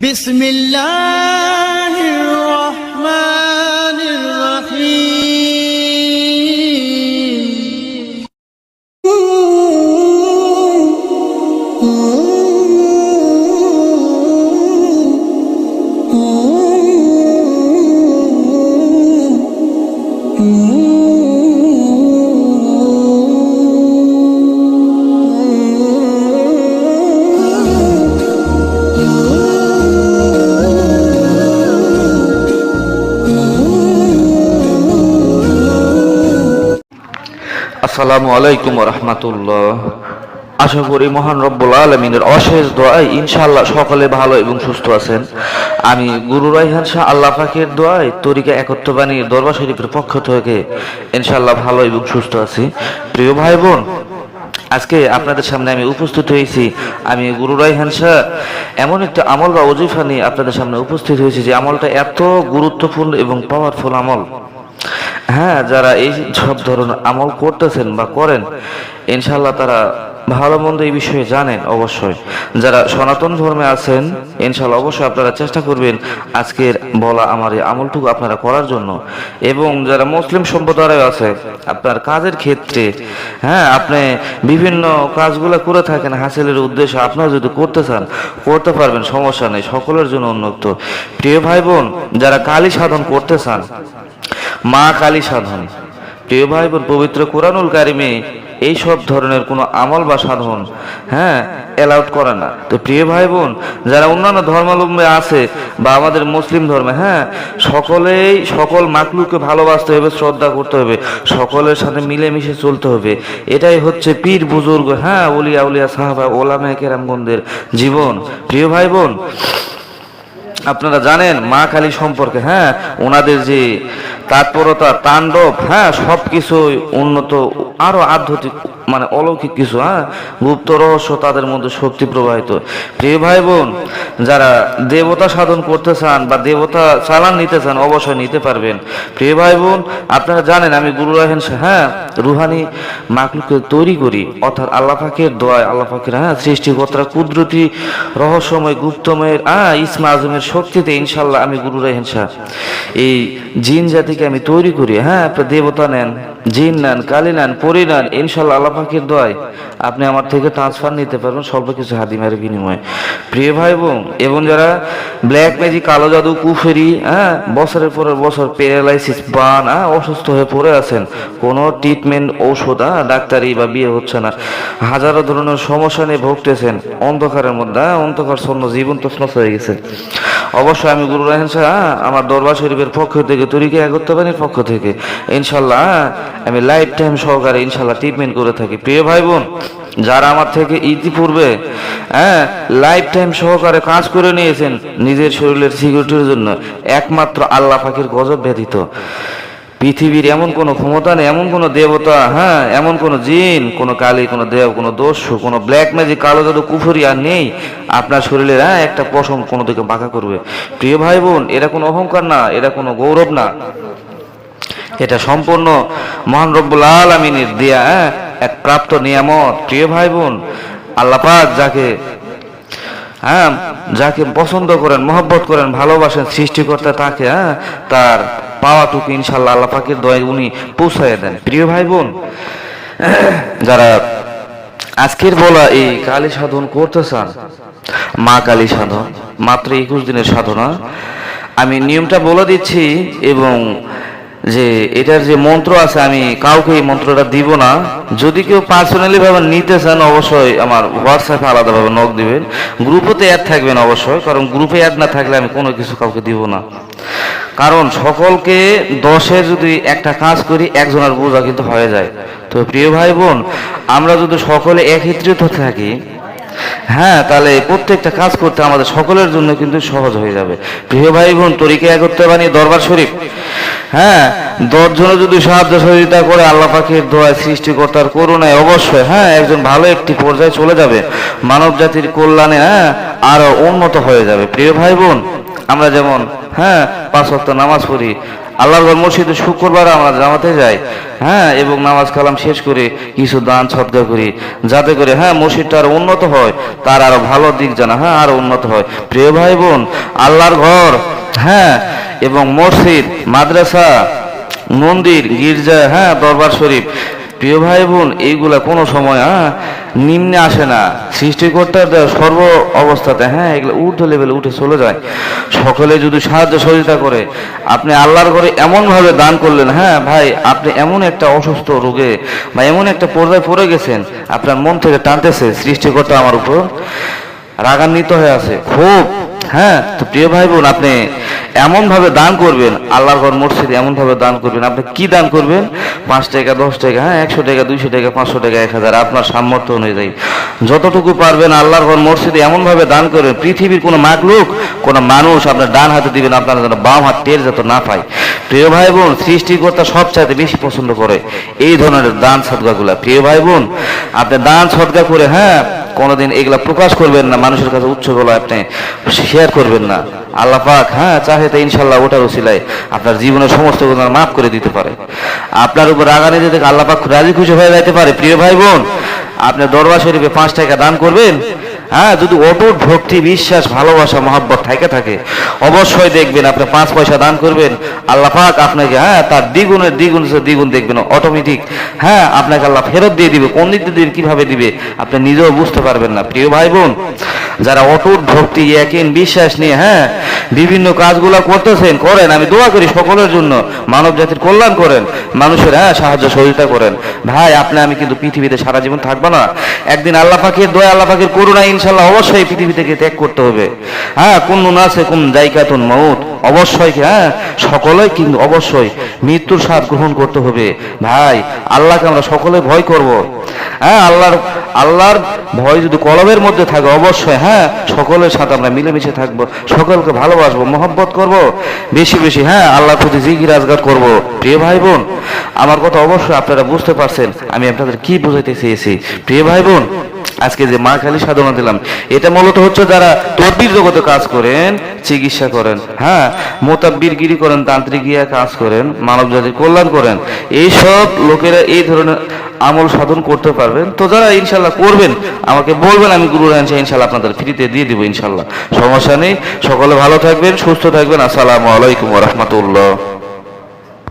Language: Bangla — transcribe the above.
Bismillahirrahmanirrahim. আসসালামু আলাইকুম রহমতুল্লাহ। আশা করি মহান রব্বুল আলমিনের অশেষ দোয়াই ইনশাআল্লাহ সকলে ভালো এবং সুস্থ আছেন। আমি গুরু রাইহান শাহ আল্লাহ পাকের দোয়ায় তরিকা একত্রবাণীর দরবার শরীফের পক্ষ থেকে ইনশাআল্লাহ ভালো এবং সুস্থ আছি। প্রিয় ভাই বোন আজকে আপনাদের সামনে আমি উপস্থিত হয়েছি। আমি গুরু রাইহান শাহ, এমন একটা আমল বা অজিফা নিয়ে আপনাদের সামনে উপস্থিত হয়েছি যে আমলটা এত গুরুত্বপূর্ণ এবং পাওয়ারফুল আমল। হ্যাঁ যারা এই সব ধরনের আমল করতেছেন বা করেন ইনশাল্লাহ তারা ভালো মন্দ এই বিষয়ে জানেন অবশ্যই। যারা সনাতন ধর্মে আছেন ইনশাল্লাহ অবশ্যই আপনারা চেষ্টা করবেন আজকের বলা আমার এই আমলটুকু আপনারা করার জন্য। এবং যারা মুসলিম সম্প্রদায় আছে, আপনার কাজের ক্ষেত্রে হ্যাঁ আপনি বিভিন্ন কাজগুলো করে থাকেন, হাসিলের উদ্দেশ্যে আপনারা যদি করতে চান, করতে পারবেন, সমস্যা নেই, সকলের জন্য উন্মুক্ত। প্রিয় ভাই বোন, যারা কালী সাধন করতে চান মা কালী সাধন। প্রিয় ভাই বোন পবিত্র কোরআনুল কারিমে এই সব ধরনের কোনো আমল বা সাধন হ্যাঁ অ্যালাউড করে না। তো প্রিয় ভাই বোন যারা অন্যান্য ধর্মাবলম্বী আছে বা আমাদের মুসলিম ধর্মে হ্যাঁ সকলেই, সকল মাকলুকে ভালোবাসতে হবে, শ্রদ্ধা করতে হবে, সকলের সাথে মিলেমিশে চলতে হবে। এটাই হচ্ছে পীর বুজুর্গ হ্যাঁ উলিয়া উলিয়া সাহাবা, ওলামে কেরামগঞ্জের জীবন। প্রিয় ভাই বোন আপনারা জানেন মা কালী সম্পর্কে হ্যাঁ ওনাদের যে তাৎপরতা, তাণ্ডব হ্যাঁ সব কিছুই উন্নত, আরও আধ্যাত্মিক মানে অলৌকিক কিছু হ্যাঁ? গুপ্ত রহস্য তাদের মধ্যে শক্তি প্রবাহিত। প্রিয় ভাই বোন যারা দেবতা সাধন করতে চান বা দেবতা চালান নিতে চান, অবশ্যই নিতে পারবেন। প্রিয় ভাই বোন আপনারা জানেন, আমি গুরু রাহেন হ্যাঁ রুহানি মাকলুকে তৈরি করি। অর্থাৎ আল্লাহ পাকের দোয়ায়, আল্লাহ হ্যাঁ সৃষ্টিকর্তা কুদরতি, রহস্যময়, গুপ্তময়ের আহ ইসমা আজমের শক্তিতে ইনশাল্লাহ আমি গুরু রাহেন এই জিন জাতিকে আমি তৈরি করি। হ্যাঁ আপনি দেবতা নেন জিন নেন কালী নেন পরি নেন ইনশাল্লাহ আল্লাহ পাকের দোয়ায় আপনি আমার থেকে ট্রান্সফার নিতে পারবেন স্বল্প কিছু হাদিমের বিনিময়ে। প্রিয় ভাই বোন এবং যারা ব্ল্যাক ম্যাজিক কালো জাদু কুফেরি হ্যাঁ বছরের পর বছর প্যারালাইসিস বান হ্যাঁ অসুস্থ হয়ে পড়ে আছেন কোনো ট্রিটমেন্ট ঔষধ হ্যাঁ ডাক্তারি বা বিয়ে হচ্ছে না। হাজারো ধরনের সমস্যা নিয়ে ভুগতেছেন অন্ধকারের মধ্যে হ্যাঁ অন্ধকার শূন্য জীবন তছনছ হয়ে গেছে। অবশ্যই আমি গুরু রাহেন শাহ হ্যাঁ, আমার দরবার শরীফের পক্ষ থেকে তরিকে একত্রবাণীর পক্ষ থেকে। ইনশাল্লাহ হ্যাঁ, আমি লাইফ টাইম সহকারে ইনশাল্লাহ ট্রিটমেন্ট করে থাকি। প্রিয় ভাই বোন যারা আমার থেকে ইতিপূর্বে হ্যাঁ লাইফ টাইম সহকারে কাজ করে নিয়েছেন নিজের শরীরের সিকিউরিটির জন্য একমাত্র আল্লাহ পাখির গজব ব্যতীত। পৃথিবীর এমন কোনো ক্ষমতা নেই এমন কোনো দেবতা হ্যাঁ এমন কোনো জিন কোনো কালী কোনো দেব কোনো দস্যু কোনো ব্ল্যাক ম্যাজিক কালো জাদু কুফুরি আর নেই। আপনার শরীরের হ্যাঁ একটা পশম কোনো দিকে বাঁকা করবে। প্রিয় ভাই বোন এরা কোনো অহংকার না এরা কোনো গৌরব না। এটা সম্পূর্ণ মহান রব্বুল আলমিনের দেয়া হ্যাঁ, এক প্রাপ্ত নিয়ামত। প্রিয় ভাই বোন আল্লাহ পাক যাকে হ্যাঁ যাকে পছন্দ করেন মহব্বত করেন ভালোবাসেন সৃষ্টিকর্তা তাকে হ্যাঁ তার পাওয়াটুকু ইনশাল্লাহ আল্লাহ পাকের দয় উনি পৌঁছায় দেন। প্রিয় ভাই বোন যারা আজকের বলা এই কালী সাধন করতে চান, মা কালী সাধন, মাত্র একুশ দিনের সাধনা, আমি নিয়মটা বলে দিচ্ছি এবং যে এটার যে মন্ত্র আছে, আমি কাউকে এই মন্ত্রটা দিব না। যদি কেউ পার্সোনালি ভাবে নিতে চান, অবশ্যই আমার হোয়াটসঅ্যাপে আলাদাভাবে নক দিবেন। গ্রুপেতে অ্যাড থাকবেন অবশ্যই, কারণ গ্রুপে অ্যাড না থাকলে আমি কোনো কিছু কাউকে দিব না। কারণ সকলকে দশে যদি একটা কাজ করি, একজনের বোঝা কিন্তু হয়ে যায়। তো প্রিয় ভাই বোন আমরা যদি সকলে একত্রিত থাকি হ্যাঁ তাহলে প্রত্যেকটা কাজ করতে আমাদের সকলের জন্য কিন্তু সহজ হয়ে যাবে। প্রিয় ভাই বোন তরিকে একত্রে বানিয়ে দরবার শরীফ। হ্যাঁ দশজনে যদি সাহায্য সহযোগিতা করে, আল্লাহ পাখির দোয়ায় সৃষ্টিকর্তার করুণায় অবশ্যই হ্যাঁ একজন ভালো একটি পর্যায়ে চলে যাবে। মানব জাতির কল্যাণে হ্যাঁ আরও উন্নত হয়ে যাবে। প্রিয় ভাই বোন আমরা যেমন হ্যাঁ পাঁচ ওয়াক্ত নামাজ পড়ি। আল্লাহর ঘর মসজিদে শুক্রবার আমরা জামাতে যাই। হ্যাঁ এবং নামাজ কালাম শেষ করে কিছু দান সদকা করি। যাতে করে হ্যাঁ মসজিদটা আরও উন্নত হয়, তার আরও ভালো দিক জানা হ্যাঁ আরও উন্নত হয়। প্রিয় ভাই বোন আল্লাহর ঘর হ্যাঁ এবং মসজিদ, মাদ্রাসা, মন্দির, গির্জা হ্যাঁ দরবার শরীফ প্রিয় ভাই বোন এইগুলা কোনো সময় হ্যাঁ নিম্নে আসে না। সৃষ্টিকর্তার সর্ব অবস্থাতে হ্যাঁ এগুলো ঊর্ধ্ব লেভেলে উঠে চলে যায়। সকলে যদি সাহায্য সহযোগিতা করে, আপনি আল্লাহর ঘরে এমনভাবে দান করলেন হ্যাঁ ভাই, আপনি এমন একটা অসুস্থ রোগে বা এমন একটা পর্দায় পড়ে গেছেন, আপনার মন থেকে টানতেছে সৃষ্টিকর্তা আমার উপর। রাগান্বিত হয়ে আছে। খুব। হ্যাঁ তো প্রিয় ভাই বোন আপনি এমন ভাবে দান করবেন, আল্লাহর ঘর মসজিদে এমন ভাবে দান করবেন, আপনি কি দান করবেন? পাঁচ টাকা, দশ টাকা হ্যাঁ একশো টাকা, দুইশো টাকা, পাঁচশো টাকা, এক হাজার, আপনার সামর্থ্য অনুযায়ী। যতটুকু পারবেন আল্লাহর ঘর মসজিদে এমন ভাবে দান করবেন, পৃথিবীর কোনো মাকলুক, কোনো মানুষ আপনার ডান হাতে দিবেন, আপনার যেন বাম হাত টের যাতে না পায়। প্রিয় ভাই বোন সৃষ্টিকর্তা সবচাইতে বেশি পছন্দ করে এই ধরনের দান সদগাগুলা প্রিয় ভাই বোন আপনি দান সদগা করে হ্যাঁ কোনোদিন এগুলা প্রকাশ করবেন না, মানুষের কাছে উচ্চ গলা আপনি শেয়ার করবেন না। আল্লাহ পাক হ্যাঁ চাহে তো ইনশাল্লাহ ওটার উচিলায় আপনার জীবনের সমস্ত ঘটনা মাফ করে দিতে পারে। আপনার উপর রাগানি দিতে আল্লাহ পাক রাজি খুশি হয়ে যাইতে পারে। প্রিয় ভাই বোন আপনি দরবার শরীফে পাঁচ টাকা দান করবেন হ্যাঁ যদি অটুট ভক্তি, বিশ্বাস, ভালোবাসা, মহাব্বত থাকে থাকে, অবশ্যই দেখবেন, আপনি পাঁচ পয়সা দান করবেন, আল্লাহ পাক আপনাকে হ্যাঁ তার দ্বিগুণের দ্বিগুণ দ্বিগুণ দেখবেন অটোমেটিক হ্যাঁ আপনাকে আল্লাহ ফেরত দিয়ে দিবে, কোন দিক দিবে কীভাবে দিবে, আপনি নিজেও বুঝতে পারবেন না। প্রিয় ভাই বোন যারা অটুট ভক্তি, একিন বিশ্বাস নিয়ে হ্যাঁ বিভিন্ন কাজগুলো করতেছেন, করেন, আমি দোয়া করি সকলের জন্য, মানব জাতির কল্যাণ করেন, মানুষের হ্যাঁ সাহায্য সহযোগিতা করেন। ভাই, আপনি, আমি কিন্তু পৃথিবীতে সারা জীবন থাকব না। একদিন আল্লাহ পাকের দয়া, আল্লাহ পাকের করুণা ইনশাল্লাহ অবশ্যই পৃথিবী থেকে ত্যাগ করতে হবে। হ্যাঁ কোন আছে কোন জায়গাতুন মৌত অবশ্যই হ্যাঁ সকলেই কিন্তু অবশ্যই মৃত্যুর স্বাদ গ্রহণ করতে হবে। ভাই, আল্লাহকে আমরা সকলে ভয় করব। হ্যাঁ আল্লাহর আল্লাহর ভয় যদি কলবের মধ্যে থাকে, অবশ্যই হ্যাঁ সকলের সাথে আমরা মিলেমিশে থাকব, সকলকে ভালোবাসবো, মহব্বত করব, বেশি বেশি হ্যাঁ আল্লাহর প্রতি জিগির রাজগার করব। প্রিয় ভাই বোন আমার কথা অবশ্যই আপনারা বুঝতে পারছেন, আমি আপনাদের কি বোঝাইতে চেয়েছি। প্রিয় ভাই বোন আজকে যে মা খালি সাধনা দিলাম, এটা মূলত হচ্ছে যারা তদ্বির জগতে কাজ করেন, চিকিৎসা করেন হ্যাঁ মোতাব্বিরগিরি করেন, তান্ত্রিক তান্ত্রিকিয়া কাজ করেন মানব জাতির কল্যাণ করেন, এইসব লোকেরা এই ধরনের আমল সাধন করতে পারবেন। তো যারা ইনশাল্লাহ করবেন, আমাকে বলবেন, আমি গুরু রানছি ইনশাল্লাহ আপনাদের ফ্রিতে দিয়ে দিব ইনশাল্লাহ। সমস্যা নেই, সকলে ভালো থাকবেন, সুস্থ থাকবেন, আসসালামু আলাইকুম রহমতুল্লাহ।